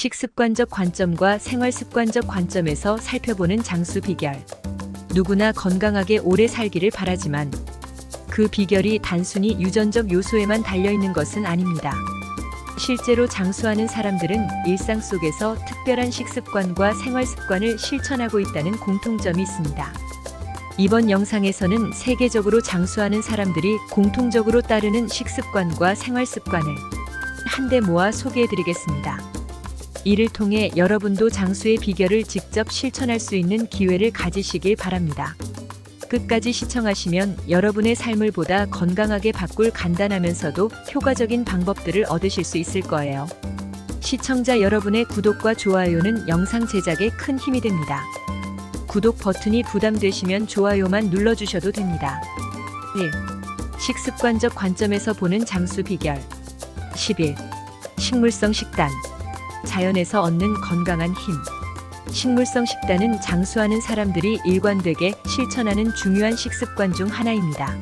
식습관적 관점과 생활습관적 관점에서 살펴보는 장수 비결. 누구나 건강하게 오래 살기를 바라지만 그 비결이 단순히 유전적 요소에만 달려있는 것은 아닙니다. 실제로 장수하는 사람들은 일상 속에서 특별한 식습관과 생활습관을 실천하고 있다는 공통점이 있습니다. 이번 영상에서는 세계적으로 장수하는 사람들이 공통적으로 따르는 식습관과 생활습관을 한데 모아 소개해드리겠습니다. 이를 통해 여러분도 장수의 비결을 직접 실천할 수 있는 기회를 가지시길 바랍니다. 끝까지 시청하시면 여러분의 삶을 보다 건강하게 바꿀 간단하면서도 효과적인 방법들을 얻으실 수 있을 거예요. 시청자 여러분의 구독과 좋아요는 영상 제작에 큰 힘이 됩니다. 구독 버튼이 부담되시면 좋아요만 눌러주셔도 됩니다. 1. 식습관적 관점에서 보는 장수 비결 11. 식물성 식단 자연에서 얻는 건강한 힘 식물성 식단은 장수하는 사람들이 일관되게 실천하는 중요한 식습관 중 하나입니다.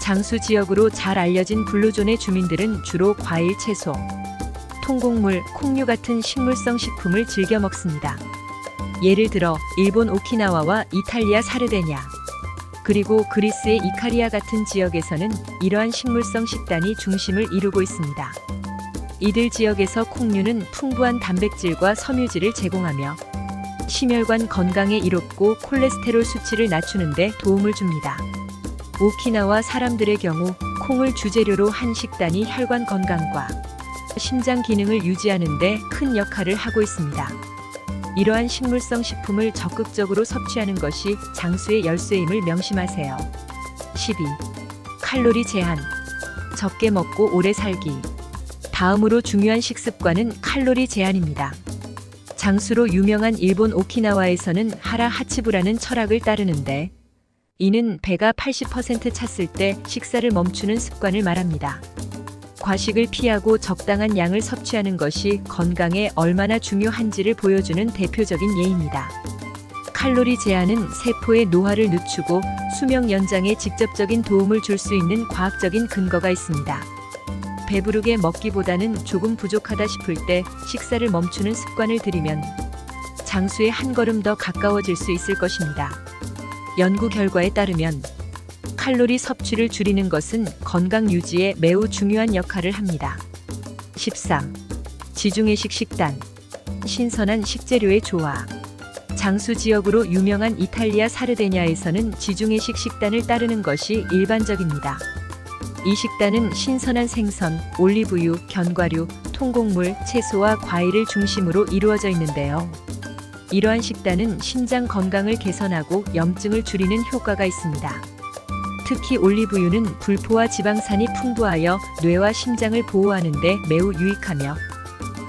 장수 지역으로 잘 알려진 블루존의 주민들은 주로 과일, 채소, 통곡물, 콩류 같은 식물성 식품을 즐겨 먹습니다. 예를 들어 일본 오키나와와 이탈리아 사르데냐, 그리고 그리스의 이카리아 같은 지역에서는 이러한 식물성 식단이 중심을 이루고 있습니다. 이들 지역에서 콩류는 풍부한 단백질과 섬유질을 제공하며 심혈관 건강에 이롭고 콜레스테롤 수치를 낮추는 데 도움을 줍니다. 오키나와 사람들의 경우 콩을 주재료로 한 식단이 혈관 건강과 심장 기능을 유지하는 데 큰 역할을 하고 있습니다. 이러한 식물성 식품을 적극적으로 섭취하는 것이 장수의 열쇠임을 명심하세요. 12. 칼로리 제한. 적게 먹고 오래 살기. 다음으로 중요한 식습관은 칼로리 제한입니다. 장수로 유명한 일본 오키나와에서는 하라 하치부라는 철학을 따르는데 이는 배가 80% 찼을 때 식사를 멈추는 습관을 말합니다. 과식을 피하고 적당한 양을 섭취하는 것이 건강에 얼마나 중요한지를 보여주는 대표적인 예입니다. 칼로리 제한은 세포의 노화를 늦추고 수명 연장에 직접적인 도움을 줄 수 있는 과학적인 근거가 있습니다. 배부르게 먹기보다는 조금 부족하다 싶을 때 식사를 멈추는 습관을 들이면 장수에 한 걸음 더 가까워질 수 있을 것입니다. 연구 결과에 따르면 칼로리 섭취를 줄이는 것은 건강 유지에 매우 중요한 역할을 합니다. 13. 지중해식 식단. 신선한 식재료의 조화. 장수 지역으로 유명한 이탈리아 사르데냐에서는 지중해식 식단을 따르는 것이 일반적입니다. 이 식단은 신선한 생선, 올리브유, 견과류, 통곡물, 채소와 과일을 중심으로 이루어져 있는데요. 이러한 식단은 심장 건강을 개선하고 염증을 줄이는 효과가 있습니다. 특히 올리브유는 불포화 지방산이 풍부하여 뇌와 심장을 보호하는 데 매우 유익하며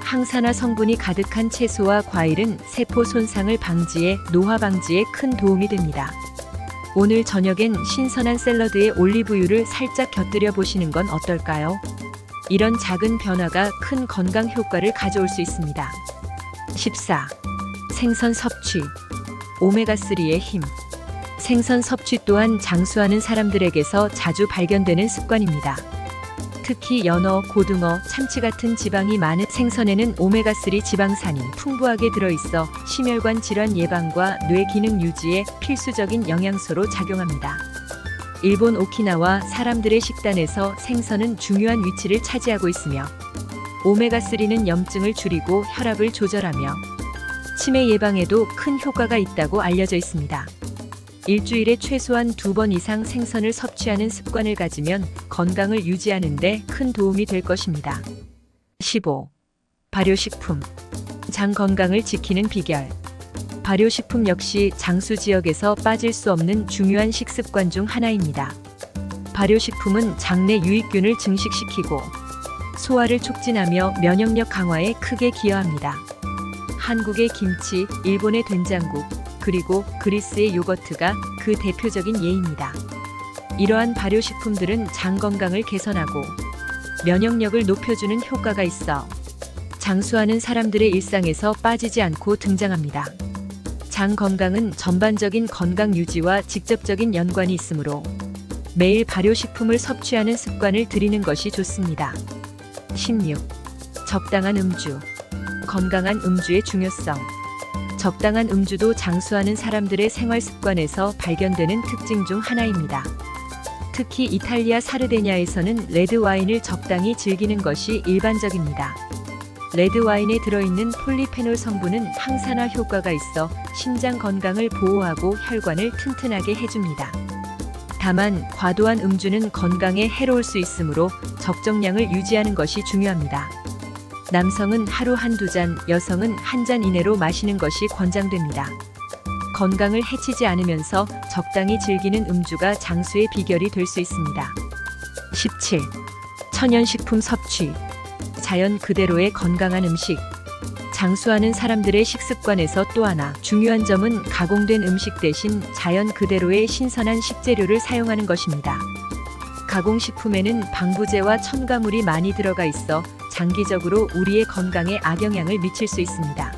항산화 성분이 가득한 채소와 과일은 세포 손상을 방지해 노화 방지에 큰 도움이 됩니다. 오늘 저녁엔 신선한 샐러드에 올리브유를 살짝 곁들여 보시는 건 어떨까요? 이런 작은 변화가 큰 건강 효과를 가져올 수 있습니다. 14. 생선 섭취. 오메가3의 힘. 생선 섭취 또한 장수하는 사람들에게서 자주 발견되는 습관입니다. 특히 연어, 고등어, 참치 같은 지방이 많은 생선에는 오메가3 지방산이 풍부하게 들어있어 심혈관 질환 예방과 뇌 기능 유지에 필수적인 영양소로 작용합니다. 일본 오키나와 사람들의 식단에서 생선은 중요한 위치를 차지하고 있으며 오메가3는 염증을 줄이고 혈압을 조절하며 치매 예방에도 큰 효과가 있다고 알려져 있습니다. 일주일에 최소한 두 번 이상 생선을 섭취하는 습관을 가지면 건강을 유지하는 데 큰 도움이 될 것입니다. 15. 발효식품. 장 건강을 지키는 비결. 발효식품 역시 장수 지역에서 빠질 수 없는 중요한 식습관 중 하나입니다. 발효식품은 장내 유익균을 증식시키고 소화를 촉진하며 면역력 강화에 크게 기여합니다. 한국의 김치, 일본의 된장국, 그리고 그리스의 요거트가 그 대표적인 예입니다. 이러한 발효식품들은 장 건강을 개선하고 면역력을 높여주는 효과가 있어 장수하는 사람들의 일상에서 빠지지 않고 등장합니다. 장 건강은 전반적인 건강 유지와 직접적인 연관이 있으므로 매일 발효식품을 섭취하는 습관을 들이는 것이 좋습니다. 16. 적당한 음주. 건강한 음주의 중요성. 적당한 음주도 장수하는 사람들의 생활 습관에서 발견되는 특징 중 하나입니다. 특히 이탈리아 사르데냐에서는 레드 와인을 적당히 즐기는 것이 일반적입니다. 레드 와인에 들어있는 폴리페놀 성분은 항산화 효과가 있어 심장 건강을 보호하고 혈관을 튼튼하게 해줍니다. 다만 과도한 음주는 건강에 해로울 수 있으므로 적정량을 유지하는 것이 중요합니다. 남성은 하루 한두 잔, 여성은 한 잔 이내로 마시는 것이 권장됩니다. 건강을 해치지 않으면서 적당히 즐기는 음주가 장수의 비결이 될 수 있습니다. 17. 천연식품 섭취. 자연 그대로의 건강한 음식. 장수하는 사람들의 식습관에서 또 하나 중요한 점은 가공된 음식 대신 자연 그대로의 신선한 식재료를 사용하는 것입니다. 가공식품에는 방부제와 첨가물이 많이 들어가 있어 장기적으로 우리의 건강에 악영향을 미칠 수 있습니다.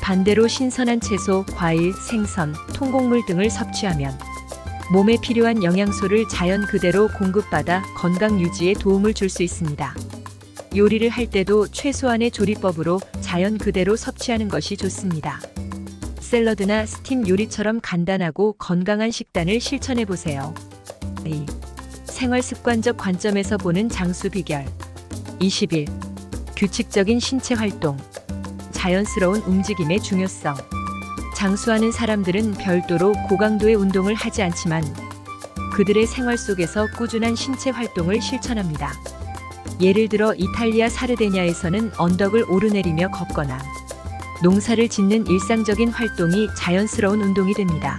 반대로 신선한 채소, 과일, 생선, 통곡물 등을 섭취하면 몸에 필요한 영양소를 자연 그대로 공급받아 건강 유지에 도움을 줄 수 있습니다. 요리를 할 때도 최소한의 조리법으로 자연 그대로 섭취하는 것이 좋습니다. 샐러드나 스팀 요리처럼 간단하고 건강한 식단을 실천해 보세요. 2. 생활 습관적 관점에서 보는 장수 비결. 21. 규칙적인 신체 활동. 자연스러운 움직임의 중요성. 장수하는 사람들은 별도로 고강도의 운동을 하지 않지만 그들의 생활 속에서 꾸준한 신체 활동을 실천합니다. 예를 들어 이탈리아 사르데냐에서는 언덕을 오르내리며 걷거나 농사를 짓는 일상적인 활동이 자연스러운 운동이 됩니다.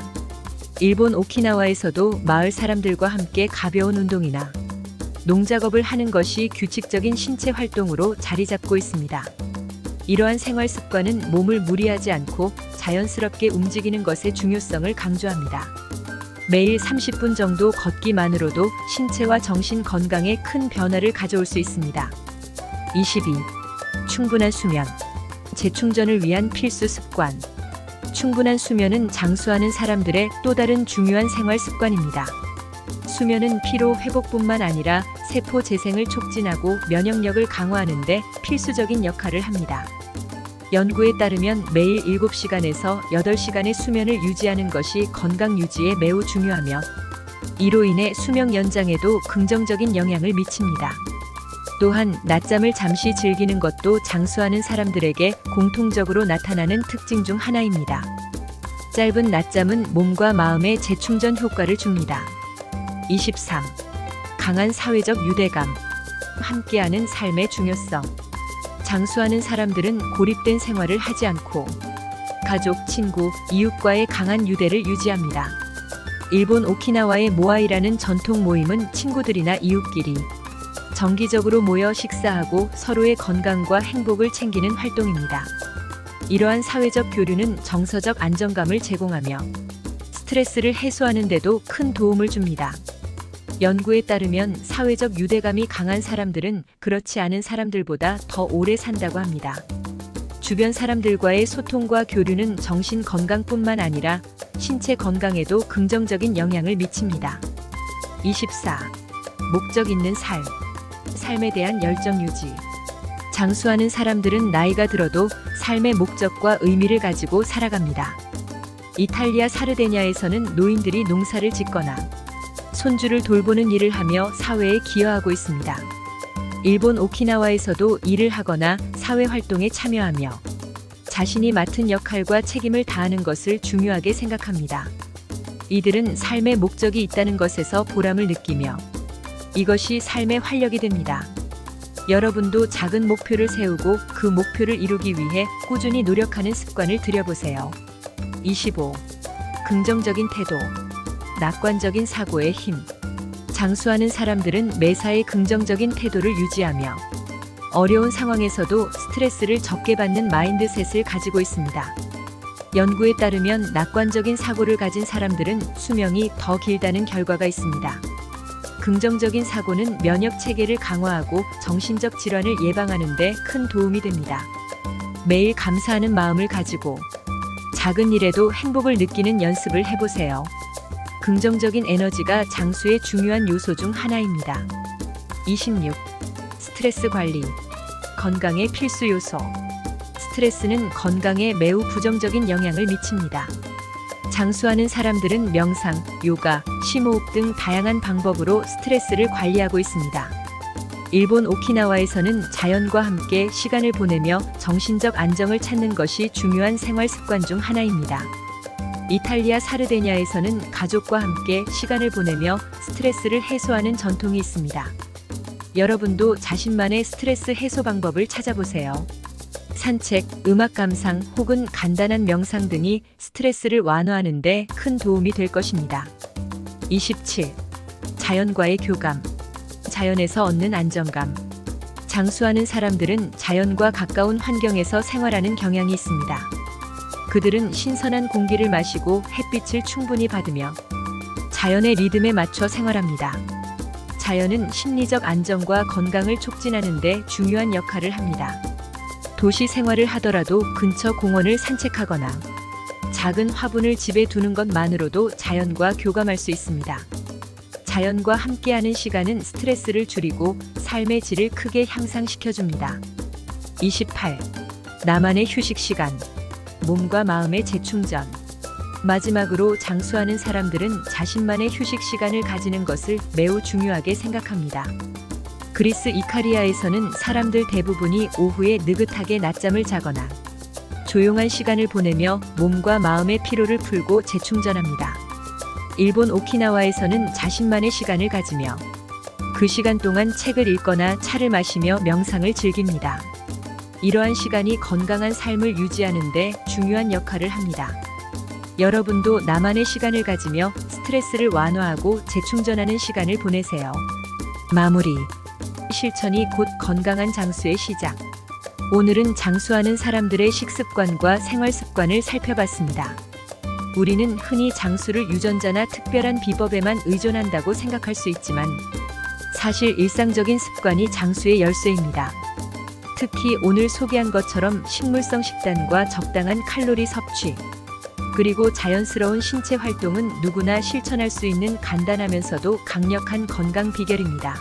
일본 오키나와에서도 마을 사람들과 함께 가벼운 운동이나 농작업을 하는 것이 규칙적인 신체 활동으로 자리 잡고 있습니다. 이러한 생활 습관은 몸을 무리하지 않고 자연스럽게 움직이는 것의 중요성을 강조합니다. 매일 30분 정도 걷기만으로도 신체와 정신 건강에 큰 변화를 가져올 수 있습니다. 22. 충분한 수면. 재충전을 위한 필수 습관. 충분한 수면은 장수하는 사람들의 또 다른 중요한 생활 습관입니다. 수면은 피로 회복뿐만 아니라 세포 재생을 촉진하고 면역력을 강화하는 데 필수적인 역할을 합니다. 연구에 따르면 매일 7시간에서 8시간의 수면을 유지하는 것이 건강 유지에 매우 중요하며 이로 인해 수명 연장에도 긍정적인 영향을 미칩니다. 또한 낮잠을 잠시 즐기는 것도 장수하는 사람들에게 공통적으로 나타나는 특징 중 하나입니다. 짧은 낮잠은 몸과 마음의 재충전 효과를 줍니다. 23. 강한 사회적 유대감. 함께하는 삶의 중요성. 장수하는 사람들은 고립된 생활을 하지 않고 가족, 친구, 이웃과의 강한 유대를 유지합니다. 일본 오키나와의 모아이라는 전통 모임은 친구들이나 이웃끼리 정기적으로 모여 식사하고 서로의 건강과 행복을 챙기는 활동입니다. 이러한 사회적 교류는 정서적 안정감을 제공하며 스트레스를 해소하는 데도 큰 도움을 줍니다. 연구에 따르면 사회적 유대감이 강한 사람들은 그렇지 않은 사람들보다 더 오래 산다고 합니다. 주변 사람들과의 소통과 교류는 정신 건강뿐만 아니라 신체 건강에도 긍정적인 영향을 미칩니다. 24. 목적 있는 삶. 삶에 대한 열정 유지. 장수하는 사람들은 나이가 들어도 삶의 목적과 의미를 가지고 살아갑니다. 이탈리아 사르데냐에서는 노인들이 농사를 짓거나 손주를 돌보는 일을 하며 사회에 기여하고 있습니다. 일본 오키나와에서도 일을 하거나 사회 활동에 참여하며 자신이 맡은 역할과 책임을 다하는 것을 중요하게 생각합니다. 이들은 삶의 목적이 있다는 것에서 보람을 느끼며 이것이 삶의 활력이 됩니다. 여러분도 작은 목표를 세우고 그 목표를 이루기 위해 꾸준히 노력하는 습관을 들여보세요. 25. 긍정적인 태도. 낙관적인 사고의 힘. 장수하는 사람들은 매사에 긍정적인 태도를 유지하며 어려운 상황에서도 스트레스를 적게 받는 마인드셋을 가지고 있습니다. 연구에 따르면 낙관적인 사고를 가진 사람들은 수명이 더 길다는 결과가 있습니다. 긍정적인 사고는 면역 체계를 강화하고 정신적 질환을 예방하는 데 큰 도움이 됩니다. 매일 감사하는 마음을 가지고 작은 일에도 행복을 느끼는 연습을 해보세요. 긍정적인 에너지가 장수의 중요한 요소 중 하나입니다. 26. 스트레스 관리. 건강의 필수 요소. 스트레스는 건강에 매우 부정적인 영향을 미칩니다. 장수하는 사람들은 명상, 요가, 심호흡 등 다양한 방법으로 스트레스를 관리하고 있습니다. 일본 오키나와에서는 자연과 함께 시간을 보내며 정신적 안정을 찾는 것이 중요한 생활 습관 중 하나입니다. 이탈리아 사르데냐에서는 가족과 함께 시간을 보내며 스트레스를 해소하는 전통이 있습니다. 여러분도 자신만의 스트레스 해소 방법을 찾아보세요. 산책, 음악 감상 혹은 간단한 명상 등이 스트레스를 완화하는 데 큰 도움이 될 것입니다. 27. 자연과의 교감. 자연에서 얻는 안정감. 장수하는 사람들은 자연과 가까운 환경에서 생활하는 경향이 있습니다. 그들은 신선한 공기를 마시고 햇빛을 충분히 받으며 자연의 리듬에 맞춰 생활합니다. 자연은 심리적 안정과 건강을 촉진하는 데 중요한 역할을 합니다. 도시 생활을 하더라도 근처 공원을 산책하거나 작은 화분을 집에 두는 것만으로도 자연과 교감할 수 있습니다. 자연과 함께하는 시간은 스트레스를 줄이고 삶의 질을 크게 향상시켜줍니다. 28. 나만의 휴식 시간. 몸과 마음의 재충전. 마지막으로 장수하는 사람들은 자신만의 휴식 시간을 가지는 것을 매우 중요하게 생각합니다. 그리스 이카리아에서는 사람들 대부분이 오후에 느긋하게 낮잠을 자거나 조용한 시간을 보내며 몸과 마음의 피로를 풀고 재충전합니다. 일본 오키나와에서는 자신만의 시간을 가지며 그 시간 동안 책을 읽거나 차를 마시며 명상을 즐깁니다. 이러한 시간이 건강한 삶을 유지하는 데 중요한 역할을 합니다. 여러분도 나만의 시간을 가지며 스트레스를 완화하고 재충전하는 시간을 보내세요. 마무리. 실천이 곧 건강한 장수의 시작. 오늘은 장수하는 사람들의 식습관과 생활 습관을 살펴봤습니다. 우리는 흔히 장수를 유전자나 특별한 비법에만 의존한다고 생각할 수 있지만 사실 일상적인 습관이 장수의 열쇠입니다. 특히 오늘 소개한 것처럼 식물성 식단과 적당한 칼로리 섭취, 그리고 자연스러운 신체 활동은 누구나 실천할 수 있는 간단하면서도 강력한 건강 비결입니다.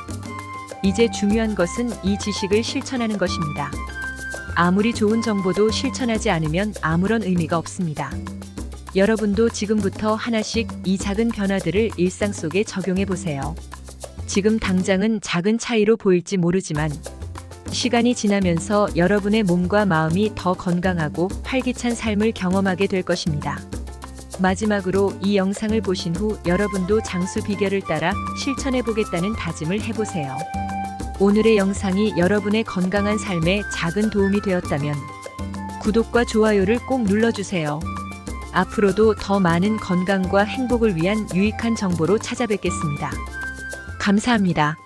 이제 중요한 것은 이 지식을 실천하는 것입니다. 아무리 좋은 정보도 실천하지 않으면 아무런 의미가 없습니다. 여러분도 지금부터 하나씩 이 작은 변화들을 일상 속에 적용해 보세요. 지금 당장은 작은 차이로 보일지 모르지만 시간이 지나면서 여러분의 몸과 마음이 더 건강하고 활기찬 삶을 경험하게 될 것입니다. 마지막으로 이 영상을 보신 후 여러분도 장수 비결을 따라 실천해 보겠다는 다짐을 해보세요. 오늘의 영상이 여러분의 건강한 삶에 작은 도움이 되었다면 구독과 좋아요를 꼭 눌러주세요. 앞으로도 더 많은 건강과 행복을 위한 유익한 정보로 찾아뵙겠습니다. 감사합니다.